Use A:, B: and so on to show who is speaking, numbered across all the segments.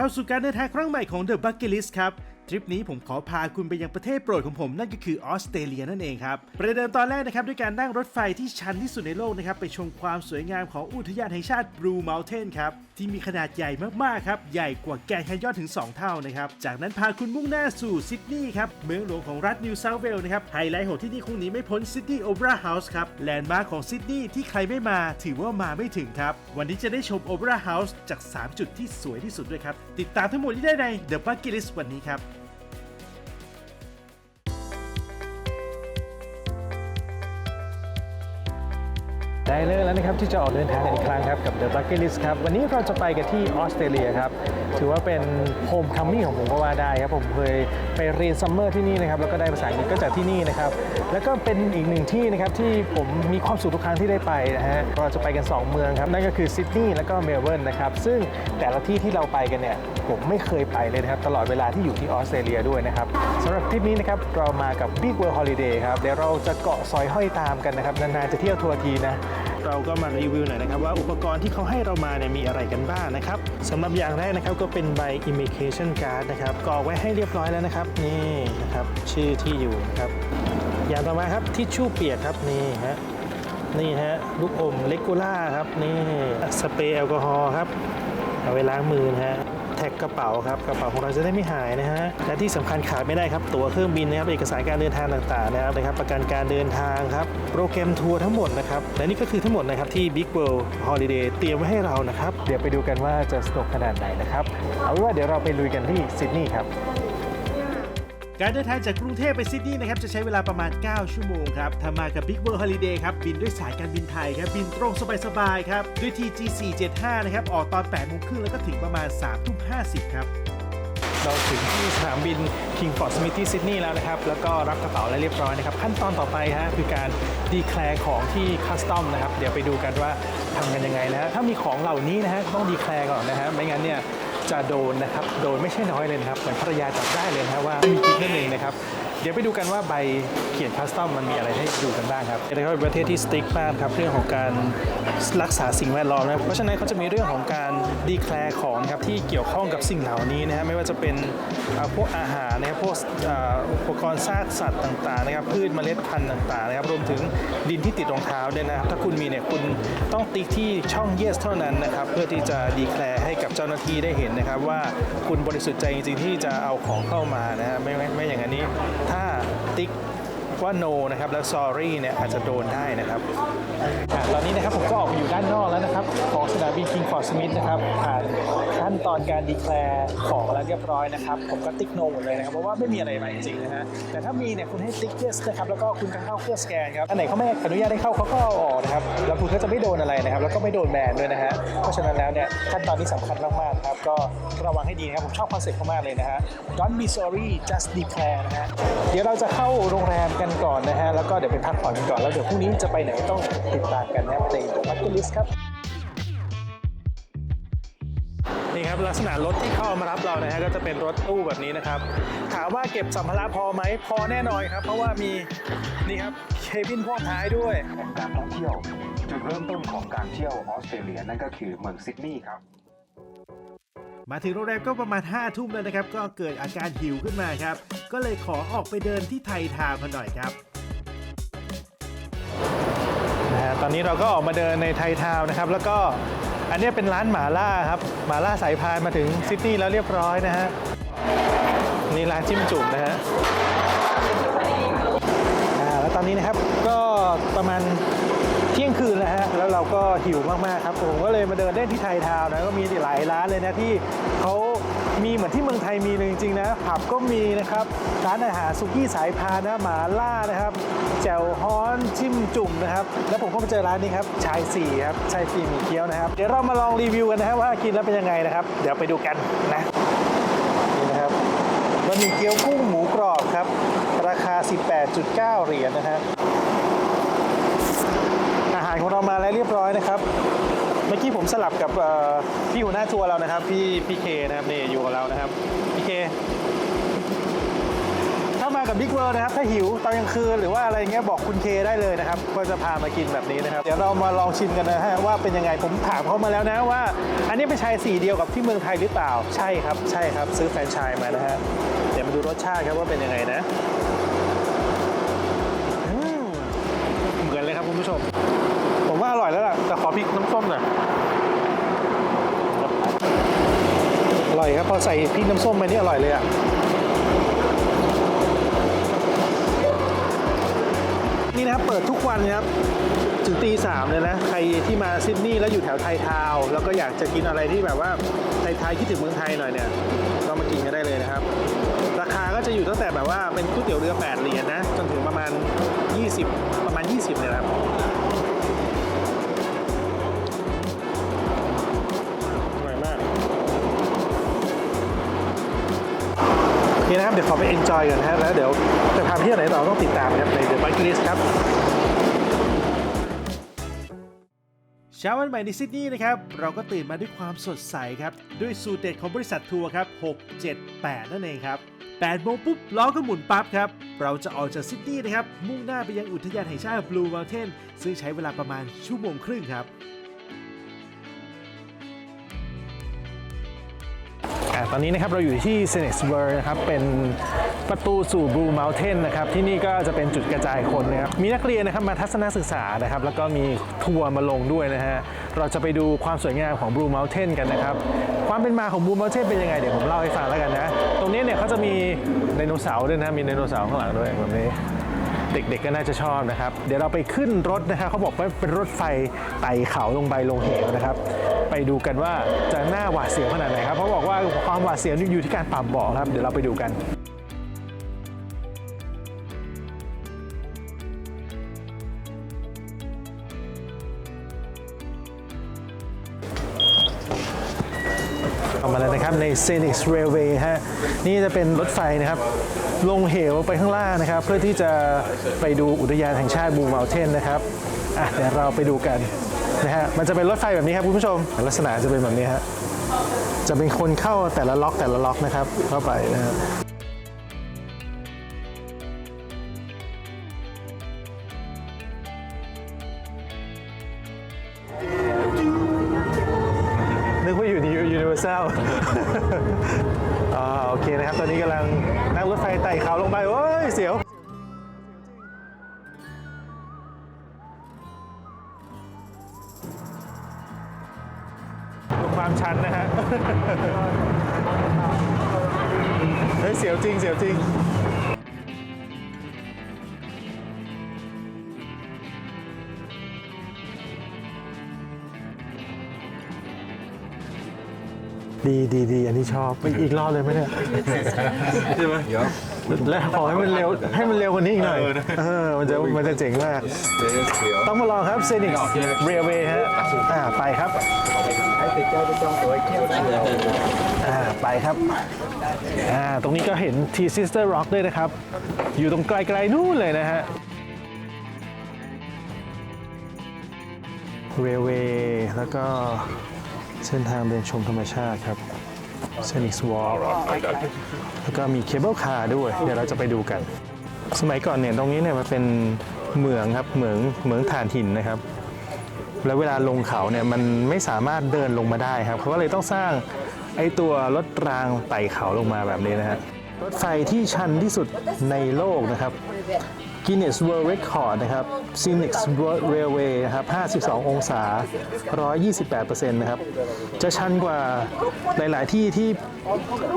A: เข้าสู่การเดินทางครั้งใหม่ของ The Bucket List ครับ ทริปนี้ผมขอพาคุณไปยังประเทศโปรดของผมนั่นก็คือออสเตรเลียนั่นเองครับประเดิมตอนแรกนะครับด้วยการนั่งรถไฟที่ชันที่สุดในโลกนะครับไปชมความสวยงามของอุทยานแห่งชาติ Blue Mountain ครับที่มีขนาดใหญ่มากๆครับใหญ่กว่าแกนแคนยอนถึง 2 เท่านะครับจากนั้นพาคุณมุ่งหน้าสู่ซิดนีย์ครับเมืองหลวงของรัฐนิวเซาท์เวลส์นะครับไฮไลท์ของที่นี่คงหนีไม่พ้นซิดนีย์โอเปร่าเฮาส์ครับแลนด์มาร์คของซิดนีย์ที่ใครไม่มาถือว่ามาไม่ถึงครับวันนี้จะได้ชมโอเปร่าเฮาส์จาก 3 จุดที่สวยที่สุดด้วยครับติดตามทั้งหมดที่ได้ใน The Bucket List วันนี้ครับ
B: ได้เลยแล้วนะครับที่จะออกเดินทางกันอีกครั้งครับกับ The Bucket List ครับวันนี้เราจะไปกันที่ออสเตรเลียครับถือว่าเป็นโฮมคัมมิ่งของผมก็ว่าได้ครับผมเคยไปเรียนซัมเมอร์ที่นี่นะครับแล้วก็ได้ภาษาอังกฤษก็จากที่นี่นะครับแล้วก็เป็นอีกหนึ่งที่นะครับที่ผมมีความสุขทุกครั้งที่ได้ไปนะฮะเราจะไปกัน 2 เมืองครับนั่นก็คือซิดนีย์แล้วก็เมลเบิร์นนะครับซึ่งแต่ละที่ที่เราไปกันเนี่ยผมไม่เคยไปเลยนะครับตลอดเวลาที่อยู่ที่ออสเตรเลียด้วยนะครับสำหรับทริปนี้นะครับเรามากับ Big World Holiday ครับเดี๋ยวเราจะเกาะซอยห้อยตามกันนะครับนานๆจะเที่ยวทัวร์ทีนะ เราก็มารีวิวหน่อยนะครับว่าอุปกรณ์ที่เขาให้เรามาเนี่ยมีอะไรกันบ้างนะครับสำหรับอย่างแรกนะครับก็เป็นใบ immigration card นะครับกรอกไว้ให้เรียบร้อยแล้วนะครับ นี่นะครับชื่อที่อยู่นะครับอย่างต่อมาครับทิชชู่เปียกครับนี่ฮะนี่ฮะลูกอมเลกูล่าครับนี่สเปรย์แอลกอฮอล์ครับเอาไว้ล้างมือนะฮะ แท็กกระเป๋าครับกระเป๋าของเราจะได้ไม่หายนะฮะและที่สำคัญขาดไม่ได้ครับตั๋วเครื่องบินนะครับเอกสารการเดินทางต่างๆนะครับนะครับ ประกันการเดินทางครับโปรแกรมทัวร์ทั้งหมดนะครับและนี่ก็คือทั้งหมดนะครับที่ Big World Holiday เตรียมไว้ให้เรานะครับ เดี๋ยวไปดูกันว่าจะสนุกขนาดไหนนะครับเอาไว่าเดี๋ยวเราไปลุยกันที่ซิดนีย์ครับ
A: การเดินทางจากกรุงเทพไปซิดนีย์นะครับจะใช้เวลาประมาณ 9 ชั่วโมงครับถ้ามากับ Big World Holiday ครับบินด้วยสายการบินไทยครับบินตรงสบายๆครับด้วย TG 475 นะครับออกตอน8โมงครึ่งแล้วก็ถึงประมาณ3ทุ่ม50ครับ
B: เราถึงที่สนามบิน King Ford Smith ที่ซิดนีย์แล้วนะครับ แล้วก็รับกระเป๋าแล้วเรียบร้อยนะครับ ขั้นตอนต่อไปฮะคือการดีแคลร์ของที่คัสตอมนะครับ เดี๋ยวไปดูกันว่าทำกันยังไงนะฮะถ้ามีของเหล่านี้นะฮะต้องดีแคลร์ก่อนนะฮะไม่งั้นเนี่ย จะโดนนะครับ โดนไม่ใช่น้อยเลยนะครับเหมือนภรรยาจับได้เลยนะว่าม่มีกิ๊กนั่นเองนะครับ เดี๋ยวไปดูกันว่าใบเขียนคัสตอมมันมีอะไรให้ดูกันบ้างครับแล้วก็เป็นประเทศที่สติ๊กมากครับเรื่องของการรักษาสิ่งแวดล้อมนะครับเพราะฉะนั้นเขาจะมีเรื่องของการดีแคลร์ของครับที่เกี่ยวข้องกับสิ่งเหล่านี้นะฮะไม่ว่าจะเป็นพวกอาหารนะครับพวกอุปกรณ์ซากสัตว์ต่างๆนะครับพืชเมล็ดพันธุ์ต่างๆนะครับรวมถึงดินที่ติดรองเท้าด้วยนะครับถ้าคุณมีเนี่ยคุณต้องติ๊กที่ช่อง yes เท่านั้นนะครับเพื่อที่จะดีแคลร์ให้กับเจ้าหน้าที่ได้เห็นนะครับว่าคุณบริสุทธิ์ใจจริงๆที่จะเอาของเข้ามานะฮะไม่ไม่อย่างนั้ Matic ว่า no นะครับแล้ว sorry เนี่ยอาจจะโดนได้นะครับอะตอนนี้นะครับผมก็ออกมาอยู่ด้านนอกแล้วนะครับ ของสนามบิน King Ford Smith นะครับผ่านขั้นตอนการดีแคลร์ของแล้วเรียบร้อยนะครับ ผมก็ติ๊ก no หมดเลยนะครับเพราะว่าไม่มีอะไรมาจริงๆนะฮะแต่ถ้ามีเนี่ยคุณให้ติ๊ก yes นะครับแล้วก็คุณก็เข้าเครื่องสแกนครับอันไหนเขาไม่อนุญาตให้เข้าเขาก็เอาออกนะครับแล้วคุณก็จะไม่โดนอะไรนะครับ แล้วก็ไม่โดนแบนด้วยนะฮะเพราะฉะนั้นแล้วเนี่ยขั้นตอนนี้สำคัญมากๆครับก็ระวังให้ดีนะครับผมชอบคอนเซ็ปต์เขามากเลยนะฮะ Don't be sorry just declare นะฮะเดี๋ยวเราจะเข้าโรงแรมกันก่อนนะฮะ แล้วก็เดี๋ยวไปพักผ่อนกันก่อน แล้วเดี๋ยวพรุ่งนี้จะไปไหนต้องติดตามกันนะครับใน The Bucket List ครับ นี่ครับลักษณะรถที่เข้ามารับเรานะฮะก็จะเป็นรถตู้แบบนี้นะครับ ถามว่าเก็บสัมภาระพอไหมพอแน่นอนครับ เพราะว่ามีนี่ครับเคบินพ่วงท้ายด้วย
C: แห่งการท่องเที่ยวจุดเริ่มต้นของการเที่ยวออสเตรเลียนั่นก็คือเมืองซิดนีย์ครับ
A: มาถึงโรงแรมก็ประมาณ5ทุ่มแล้วนะครับ ก็เกิดอาการหิวขึ้นมาครับ ก็เลยขอออกไปเดินที่ไทยทาวน์กันหน่อยครับ
B: นะฮะตอนนี้เราก็ออกมาเดินในไทยทาวน์นะครับ แล้วก็อันเนี้ยเป็นร้านหมาล่าครับ หมาล่าสายพานมาถึงซิดนีย์แล้วเรียบร้อยนะฮะนี่ร้านจิ้มจุ่มนะฮะอ่าแล้วตอนนี้นะครับก็ประมาณเที่ยงคืนแล้วฮะแล้วเราก็หิวมากๆครับผมก็เลยมาเดินเล่นที่ไทยทาวน์นะก็มีหลายร้านเลยนะที่เขามีเหมือนที่เมืองไทยมีเลยจริงๆนะผับก็มีนะครับร้านอาหารซุกี้สายพานนะหมาล่านะครับแจ่วฮ้อนจิ้มจุ่มนะครับ แล้วผมก็มาเจอร้านนี้ครับชายสี่ครับชายสี่หมีเกี๊ยวนะครับ เดี๋ยวเรามาลองรีวิวกันนะครับว่ากินแล้วเป็นยังไงนะครับ เดี๋ยวไปดูกันนะนี่นะครับบะหมี่เกี๊ยวกุ้งหมูกรอบครับราคา 18.9 เหรียญนะฮะ ของเรามาแล้วเรียบร้อยนะครับ เมื่อกี้ผมสลับกับเอ่อพี่หัวหน้าทัวร์เรานะครับ พี่พี่เคนะครับนี่อยู่กับเรานะครับพี่เคถ้ามากับบิ๊กเวิร์นะครับ ถ้าหิวตอนกลางคืนหรือว่าอะไรเงี้ยบอกคุณเคได้เลยนะครับก็จะพามากินแบบนี้นะครับ เดี๋ยวเรามาลองชิมกันนะฮะว่าเป็นยังไงผมถามเขามาแล้วนะว่า อันนี้เป็นชายสีเดียวกับที่เมืองไทยหรือเปล่าใช่ครับ ใช่ครับ ซื้อแฟรนไชส์มานะฮะเดี๋ยวมาดูรสชาติครับว่าเป็นยังไงนะเหมือนเลยครับคุณผู้ชมว่าอร่อยแล้วล่ะ แต่ขอพริกน้ำส้มหน่อย อยครับ พอใส่พริกน้ำส้มไปนี่อร่อยเลยอะนี่นะครับเปิดทุกวันนะครับถึงตีสามเลยนะ ใครที่มาซิดนีย์แล้วอยู่แถวไทยทาวแล้วก็อยากจะกินอะไรที่แบบว่าไทยๆคิดถึงเมืองไทยหน่อยเนี่ยก็มากินกันได้เลยนะครับ ราคาก็จะอยู่ตั้งแต่แบบว่าเป็นก๋วยเตี๋ยวเรือ 8 เหรียญนะ จนถึงประมาณ 20 ประมาณ 20เนี่ยนะครับ โอเคนะครับ เดี๋ยวขอไป enjoy กันนะฮะแล้วเดี๋ยวจะพาเที่ยวไหนต่อต้องติดตามนะครับใน The Bucket List ครับ
A: เช้าวันใหม่ในซิดนีย์นะครับ เราก็ตื่นมาด้วยความสดใสครับ ด้วยสูตรเด็ดของบริษัททัวร์ครับ 6 7 8 นั่นเองครับ8โมงปุ๊บล้อก็หมุนปั๊บครับ เราจะออกจากซิดนีย์นะครับ มุ่งหน้าไปยังอุทยานแห่งชาติ Blue Mountain ซึ่งใช้เวลาประมาณชั่วโมงครึ่งครับ
B: ตอนนี้นะครับเราอยู่ที่ s e n e x b u r g นะครับเป็นประตูสู่ Blue Mountain นะครับที่นี่ก็จะเป็นจุดกระจายคนนะครับมีนักเรียนนะครับมาทัศนศึกษานะครับแล้วก็มีทัวร์มาลงด้วยนะฮะเราจะไปดูความสวยงามของ Blue Mountain กันนะครับความเป็นมาของ Blue Mountain เป็นยังไงเดี๋ยวผมเล่าให้ฟังแล้วกันนะตรงนี้เนี่ยเขาจะมีไดโนเสาร์ด้วยนะมีไดโนเสาร์ข้างหลังด้วยแบบนี้ เด็กๆก็น่าจะชอบนะครับ เดี๋ยวเราไปขึ้นรถนะครับเขาบอกว่าเป็นรถไฟไต่เขาลงไปลงเหวนะครับ ไปดูกันว่าจะน่าหวาดเสียวขนาดไหนครับเพราบอกว่าความหวาดเสียวอยู่ที่การปรับเบาะครับ เดี๋ยวเราไปดูกันเอามาแล้วนะครับใน Scenic Railway ฮะนี่จะเป็นรถไฟนะครับ ลงเหวไปข้างล่างนะครับ เพื่อที่จะไปดูอุทยานแห่งชาติบูม u ลเทนนะครับอะเดี๋ยวเราไปดูกันนะฮะมันจะเป็นรถไฟแบบนี้ครับคุณผู้ชม ลักษณะจะเป็นแบบนี้ฮะจะเป็นคนเข้าแต่ละล็อกแต่ละล็อกนะครับเข้าไปนะครั นึกว่าอยู่ใน Universal อ่าโอเคนะครับ ตอนนี้กำลังนั่งรถไฟไต่เขาลงไปโอ้ย เสียวดูความชันนะฮะ เฮ้ย เสียวจริง เสียวจริง ดีดีดีอันนี้ชอบอีกอีกรอบเลยไหมเนี่ยใช่ไหมแล้วขอให้มันเร็วให้มันเร็วกว่านี้อีกหน่อยเออมันจะมันจะเจ๋งมาก ต้องมาลองครับเซนิกเรลเวย์ฮะอ่าไปครับอ่าไปครับอ่าตรงนี้ก็เห็น T Sister Rock ด้วยนะครับ อยู่ตรงไกลๆนู่นเลยนะฮะเรลเวย์แล้วก็ เส้นทางเดินชมธรรมชาติครับเซนิกสวอล์แล้วก็มีเคเบิลคาร์ด้วย เดี๋ยวเราจะไปดูกัน สมัยก่อนเนี่ยตรงนี้เนี่ยมันเป็นเหมืองครับเหมืองเหมืองถ่านหินนะครับ แล้วเวลาลงเขาเนี่ยมันไม่สามารถเดินลงมาได้ครับเขาก็เลยต้องสร้างไอ้ตัวรถรางไต่เขาลงมาแบบนี้นะฮะรถไฟที่ชันที่สุดในโลกนะครับ Guinness World Record นะครับ Scenic Railway นะครับ 52 องศา 128%นะครับ จะชันกว่าหลาย ๆ ที่ที่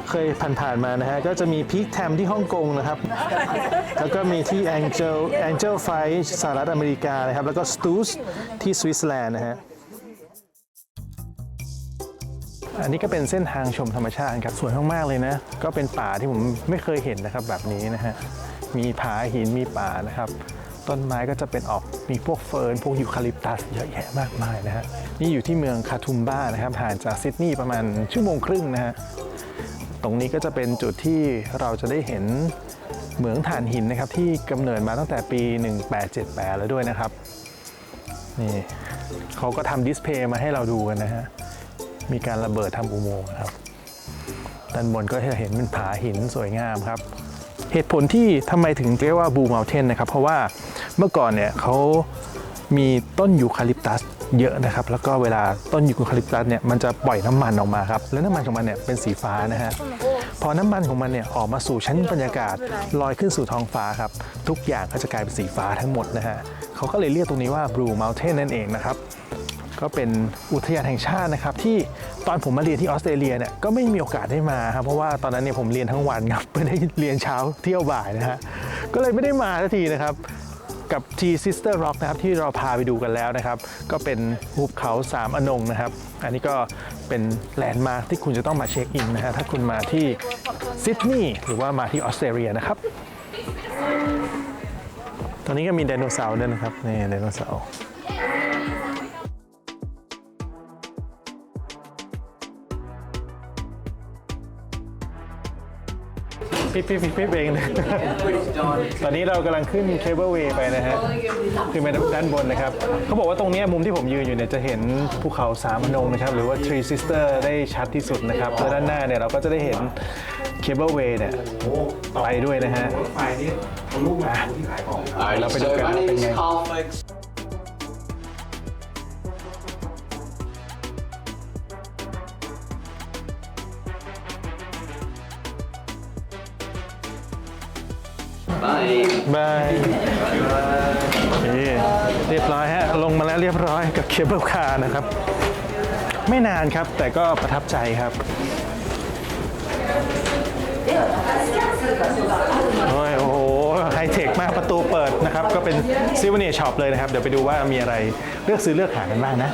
B: เคยผ่าน ๆ มานะฮะ ก็จะมีพีคแทมที่ฮ่องกงนะครับ แล้วก็มีที่ Angel Angel Flight สหรัฐอเมริกานะครับ แล้วก็ Stooz ที่สวิตเซอร์แลนด์นะฮะอันนี้ก็เป็นเส้นทางชมธรรมชาติครับสวยมากๆเลยนะ ก็เป็นป่าที่ผมไม่เคยเห็นนะครับแบบนี้นะฮะ มีผาหินมีป่านะครับ ต้นไม้ก็จะเป็นออกมีพวกเฟิร์นพวกยูคาลิปตัสเยอะแยะมากมายนะฮะนี่อยู่ที่เมืองคาทุมบ้านะครับห่างจากซิดนีย์ประมาณชั่วโมงครึ่งนะฮะตรงนี้ก็จะเป็นจุดที่เราจะได้เห็นเหมืองถ่านหินนะครับที่กำเนิดมาตั้งแต่ปี 1878 แล้วด้วยนะครับนี่เขาก็ทำดิสเพย์มาให้เราดูกันนะฮะมีการระเบิดทำอุโมงค์ครับด้านบนก็จะเห็นเป็นผาหินสวยงามครับ เหตุผลที่ทำไมถึงเรียกว่าบูม u ลเทนนะครับ เพราะว่าเมื่อก่อนเนี่ยเขามีต้นยูคาลิปตัสเยอะนะครับ แล้วก็เวลาต้นยูคาลิปตัสเนี่ยมันจะปล่อยน้ำมันออกมาครับ แล้วน้ำมันของมันเนี่ยเป็นสีฟ้านะฮะ พอน้ำมันของมันเนี่ยออกมาสู่ชั้นบรรยากาศลอยขึ้นสู่ท้องฟ้าครับ ทุกอย่างก็จะกลายเป็นสีฟ้าทั้งหมดนะฮะเขาก็เลยเรียกตรงนี้ว่า Blue Mountain นั่นเองนะครับ ก็เป็นอุทยานแห่งชาตินะครับ ที่ตอนผมมาเรียนที่ออสเตรเลียเนี่ยก็ไม่มีโอกาสได้มาครับเพราะว่าตอนนั้นเนี่ยผมเรียนทั้งวันครับไม่ได้เรียนเช้าเที่ยวบ่ายนะฮะก็เลยไม่ได้มาสักทีนะครับกับ T Sister Rock นะครับที่เราพาไปดูกันแล้วนะครับ ก็เป็นหุบเขาสามอนงนะครับ อันนี้ก็เป็นแลนด์มาร์คที่คุณจะต้องมาเช็คอินนะฮะถ้าคุณมาที่ซิดนีย์หรือว่ามาที่ออสเตรเลียนะครับ ตอนนี้ก็มีไดโนเสาร์ด้วยนะครับนี่ไดโนเสาร์ ปิ๊บปิ๊บปิ๊บปิ๊บเองนะ ตอนนี้เรากำลังขึ้นเคเบิลเวย์ไปนะฮะขึ้นไปด้านบนนะครับ เขาบอกว่าตรงเนี้ยมุมที่ผมยืนอยู่เนี่ยจะเห็นภูเขาสามนงนะครับหรือว่า Three Sister ได้ชัดที่สุดนะครับแล้วด้านหน้าเนี่ยเราก็จะได้เห็นเคเบิลเวย์เนี่ยไปด้วยนะฮะ
D: Alright,
B: Love it,
D: so
B: okay.
D: my name is Carl Fix. บาย
B: บายโอเคเรียบร้อยฮะ ลงมาแล้วเรียบร้อยกับเคเบิลคาร์นะครับ ไม่นานครับแต่ก็ประทับใจครับโอ้ยโอ้โหไฮเทคมากประตูเปิดนะครับ ก็เป็นซิวเนียช็อปเลยนะครับ เดี๋ยวไปดูว่ามีอะไรเลือกซื้อเลือกหากันบ้างนะ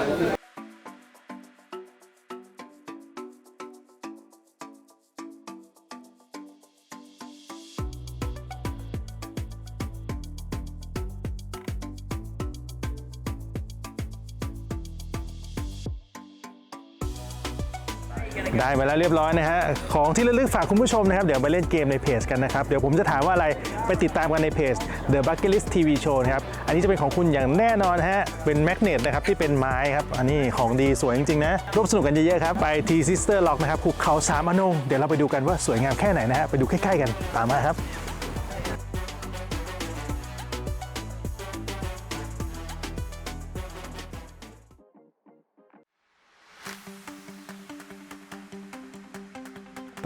B: ได้มาแล้วเรียบร้อยนะฮะ ของที่ระลึกฝากคุณผู้ชมนะครับ เดี๋ยวไปเล่นเกมในเพจกันนะครับ เดี๋ยวผมจะถามว่าอะไรไปติดตามกันในเพจ The Bucket List TV Show นะครับ อันนี้จะเป็นของคุณอย่างแน่นอนฮะ เป็นแมกเนตนะครับที่เป็นไม้ครับ อันนี้ของดีสวยจริงๆนะร่วมสนุกกันเยอะๆครับ ไป T Sister Lock นะครับภูเขาสามอนงเดี๋ยวเราไปดูกันว่าสวยงามแค่ไหนนะฮะ ไปดูใกล้ๆกันตามมาครับ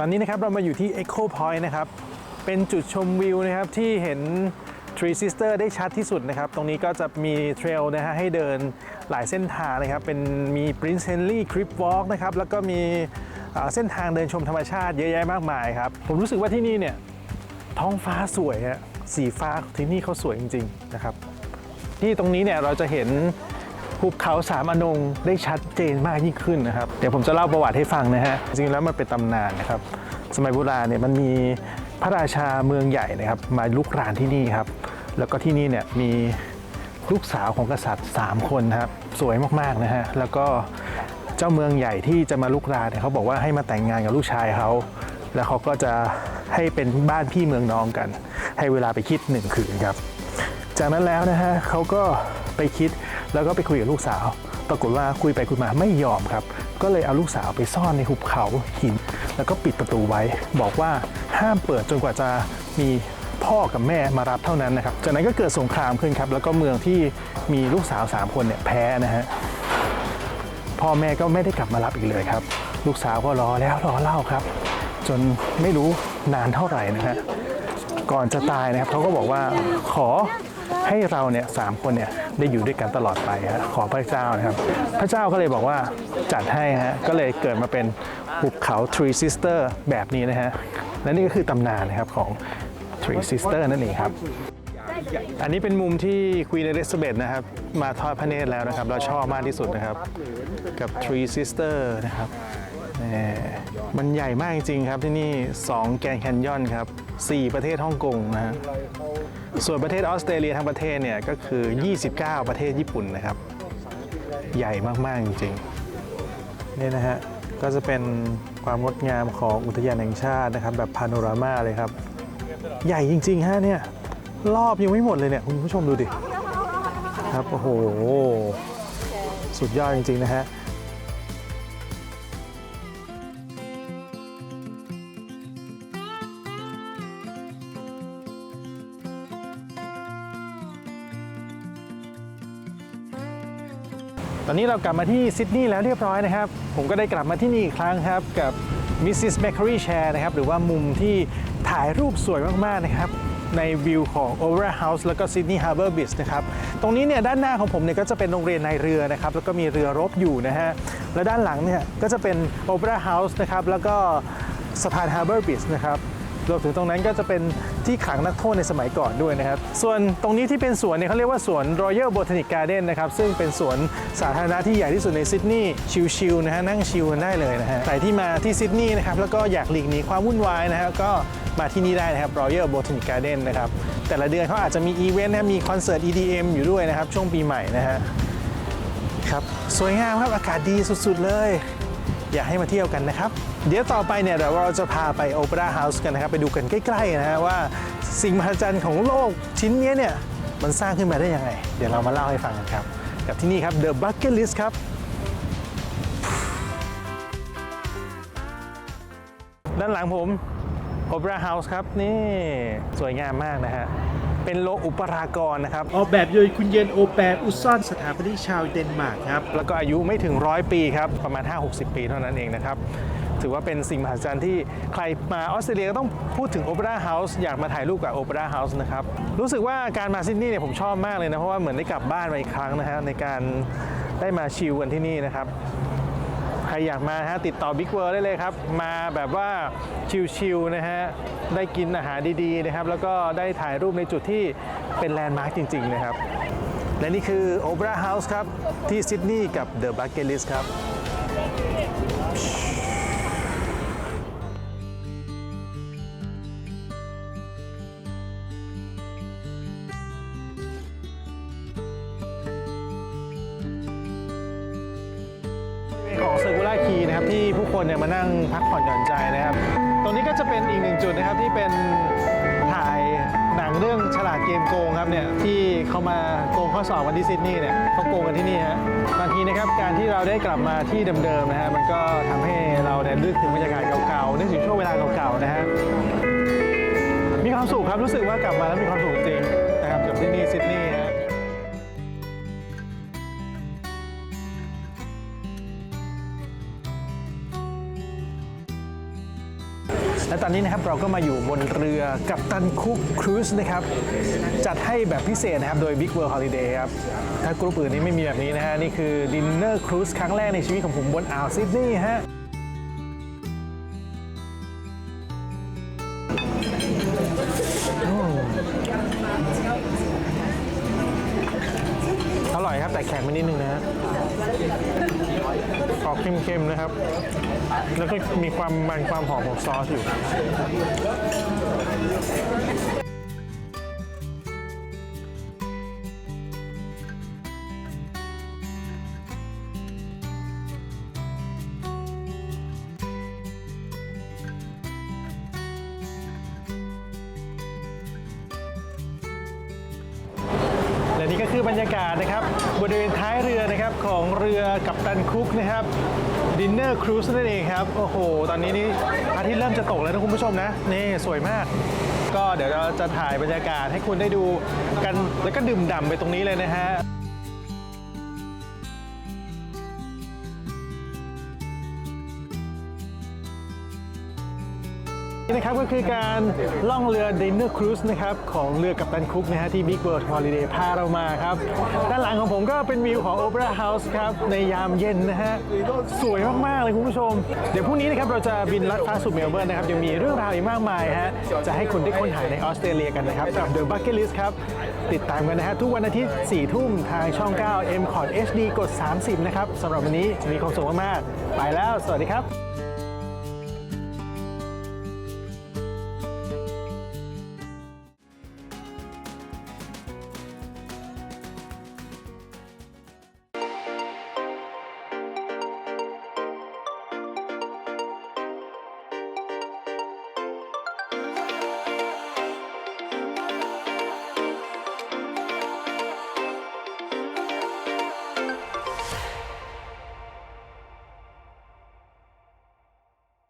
B: ตอนนี้นะครับเรามาอยู่ที่ Echo Point นะครับ เป็นจุดชมวิวนะครับที่เห็น Tree Sister ได้ชัดที่สุดนะครับ ตรงนี้ก็จะมีเทรลนะฮะให้เดินหลายเส้นทางนะครับ เป็นมี Prince Henry Crip Walk นะครับ แล้วก็มีเอ่อเส้นทางเดินชมธรรมชาติเยอะแยะมากมายครับ ผมรู้สึกว่าที่นี่เนี่ยท้องฟ้าสวยฮะสีฟ้าที่นี่เขาสวยจริง ๆ นะครับ ที่ตรงนี้เนี่ยเราจะเห็น ภูเขาสามอนงได้ชัดเจนมากยิ่งขึ้นนะครับ เดี๋ยวผมจะเล่าประวัติให้ฟังนะฮะ จริงๆแล้วมันเป็นตำนานนะครับ สมัยโบราณเนี่ยมันมีพระราชาเมืองใหญ่นะครับ มาลุกรานที่นี่ครับ แล้วก็ที่นี่เนี่ยมีลูกสาวของกษัตริย์ 3 คนนะครับ สวยมากๆนะฮะ แล้วก็เจ้าเมืองใหญ่ที่จะมาลุกรานเนี่ยเขาบอกว่าให้มาแต่งงานกับลูกชายเขา แล้วเขาก็จะให้เป็นบ้านพี่เมืองน้องกัน ให้เวลาไปคิดหนึ่งคืนครับ จากนั้นแล้วนะฮะเขาก็ไปคิด แล้วก็ไปคุยกับลูกสาว ปรากฏว่าคุยไปคุยมาไม่ยอมครับ ก็เลยเอาลูกสาวไปซ่อนในหุบเขาหิน แล้วก็ปิดประตูไว้ บอกว่าห้ามเปิดจนกว่าจะมีพ่อกับแม่มารับเท่านั้นนะครับ จากนั้นก็เกิดสงครามขึ้นครับ แล้วก็เมืองที่มีลูกสาว 3 คนเนี่ยแพ้นะฮะ พ่อแม่ก็ไม่ได้กลับมารับอีกเลยครับ ลูกสาวก็รอแล้วรอเล่าครับ จนไม่รู้นานเท่าไหร่นะฮะ ก่อนจะตายนะครับเขาก็บอกว่าขอให้เราเนี่ยสามคนเนี่ย ได้อยู่ด้วยกันตลอดไปฮะขอพระเจ้านะครับ พระเจ้าก็เลยบอกว่าจัดให้ฮะก็เลยเกิดมาเป็นหุบเขา Three Sister แบบนี้นะฮะและนี่ก็คือตำนานนะครับของ Three Sister นั่นเองครับอันนี้เป็นมุมที่ Queen Elizabeth นะครับ มาทอดพระเนตรแล้วนะครับ เราชอบมากที่สุดนะครับ กับ Three Sister นะครับมันใหญ่มากจริงๆครับที่นี่ 2 แกรนแคนยอนครับ 4 ประเทศฮ่องกงนะฮะส่วนประเทศออสเตรเลียทั้งประเทศเนี่ยก็คือ 29 ประเทศญี่ปุ่นนะครับ ใหญ่มาก ๆ จริงๆนี่นะฮะก็จะเป็นความงดงามของอุทยานแห่งชาตินะครับ แบบพาโนรามาเลยครับ ใหญ่จริง ๆ ฮะเนี่ย รอบยังไม่หมดเลยเนี่ย คุณผู้ชมดูดิ ครับ โอ้โห สุดยอดจริง ๆ นะฮะ ตอนนี้เรากลับมาที่ซิดนีย์แล้วเรียบร้อยนะครับ ผมก็ได้กลับมาที่นี่อีกครั้งครับ กับ Mrs. Bakery Chair นะครับ หรือว่ามุมที่ถ่ายรูปสวยมาก ๆ นะครับ ในวิวของ Opera House แล้วก็ Sydney Harbour Beach นะครับ ตรงนี้เนี่ยด้านหน้าของผมเนี่ยก็จะเป็นโรงเรียนในเรือนะครับ แล้วก็มีเรือรบอยู่นะฮะ และด้านหลังเนี่ยก็จะเป็น Opera House นะครับ แล้วก็สะพาน Harbour Beach นะครับ รวมถึงตรงนั้นก็จะเป็นที่ขังนักโทษในสมัยก่อนด้วยนะครับ ส่วนตรงนี้ที่เป็นสวนเนี่ยเขาเรียกว่าสวน Royal Botanic Garden นะครับ ซึ่งเป็นสวนสาธารณะที่ใหญ่ที่สุดในซิดนีย์ชิลๆนะฮะนั่งชิลกันได้เลยนะฮะใครที่มาที่ซิดนีย์นะครับแล้วก็อยากหลีกหนีความวุ่นวายนะฮะก็มาที่นี่ได้นะครับ Royal Botanic Garden นะครับแต่ละเดือนเขาอาจจะมีอีเวนต์นะครับมีคอนเสิร์ต EDM อยู่ด้วยนะครับช่วงปีใหม่นะฮะครับสวยงามครับอากาศดีสุดๆเลย อยากให้มาเที่ยวกันนะครับ เดี๋ยวต่อไปเนี่ยเดี๋ยวเราจะพาไปโอเปร่าเฮาส์กันนะครับ ไปดูกันใกล้ๆนะฮะว่าสิ่งมหัศจรรย์ของโลกชิ้นนี้เนี่ยมันสร้างขึ้นมาได้ยังไง เดี๋ยวเรามาเล่าให้ฟังกันครับ กับที่นี่ครับ The Bucket List ครับ ด้านหลังผมโอเปร่าเฮาส์ครับ นี่สวยงามมากนะฮะ เป็นโลอุปรากรนะครับ
A: ออกแบบโดยคุณเยนโอแปรอุซอนสถาปนิกชาวเดนมาร์กครับ
B: แล้วก็อายุไม่ถึงร้อยปีครับ ประมาณ 5-60 ปีเท่านั้นเองนะครับ ถือว่าเป็นสิ่งมหัศจรรย์ที่ใครมาออสเตรเลียก็ต้องพูดถึงโอเปร่าเฮาส์อยากมาถ่ายรูปกับโอเปร่าเฮาส์นะครับ รู้สึกว่าการมาซิดนีย์เนี่ยผมชอบมากเลยนะ เพราะว่าเหมือนได้กลับบ้านมาอีกครั้งนะฮะในการได้มาชิลกันที่นี่นะครับใครอยากมาฮะติดต่อบิ๊กเวิร์ได้เลยครับ มาแบบว่าชิลๆนะฮะได้กินอาหารดีๆนะครับ แล้วก็ได้ถ่ายรูปในจุดที่เป็นแลนด์มาร์คจริง ๆ นะครับ และนี่คือโอเปร่าเฮาส์ครับ ที่ซิดนีย์กับ The Bucket List ครับ คนเนี่ยมานั่งพักผ่อนหย่อนใจนะครับ ตรงนี้ก็จะเป็นอีกหนึ่งจุดนะครับที่เป็นถ่ายหนังเรื่องฉลาดเกมโกงครับเนี่ยที่เขามาโกงข้อสอบกันที่ซิดนีย์เนี่ยเขาโกงกันที่นี่ฮะบางทีนะครับการที่เราได้กลับมาที่เดิมๆนะฮะมันก็ทำให้เราเนี่ยนึกถึงบรรยากาศเก่าๆนึกถึงช่วงเวลาเก่าๆนะฮะมีความสุขครับรู้สึกว่ากลับมาแล้วมีความสุขจริงนะครับกับที่นี่ซิดนีย์ ตอนนี้นะครับเราก็มาอยู่บนเรือกับตันคุกครูซนะครับ จัดให้แบบพิเศษนะครับ โดย Big World Holiday ครับ ถ้ากรุ๊ปอื่นนี้ไม่มีแบบนี้นะฮะ นี่คือดินเนอร์ครูซครั้งแรกในชีวิตของผมบนอ่าวซิดนีย์ฮะ แต่แข็งไปนิดนึงนะฮะออกเค็มๆนะครับ แล้วก็มีความมันความหอมของซอสอยู่ ของเรือกับตันคุกนะครับดินเนอร์ครูซนั่นเองครับ โอ้โห ตอนนี้นี่อาทิตย์เริ่มจะตกแล้วนะคุณผู้ชมนะ นี่สวยมาก ก็เดี๋ยวเราจะถ่ายบรรยากาศให้คุณได้ดูกันแล้วก็ดื่มด่ำไปตรงนี้เลยนะฮะ นี่นะครับก็คือการล่องเรือ Dinner Cruise นะครับของเรือกัปตันคุกนะฮะที่ Big World Holiday พาเรามาครับ ด้านหลังของผมก็เป็นวิวของ Opera House ครับในยามเย็นนะฮะสวยมาก ๆ เลยคุณผู้ชม เดี๋ยวพรุ่งนี้นะครับเราจะบินลัดฟ้าสู่เมลเบิร์นนะครับยังมีเรื่องราวอีกมากมายฮะจะให้คุณได้ค้นหาในออสเตรเลียกันนะครับกับ The Bucket List ครับติดตามกันนะฮะทุกวันอาทิตย์4ทุ่มทางช่อง 9 M c o t HD กด 30 นะครับสำหรับวันนี้มีความสุขมากๆไปแล้ว สวัสดีครับ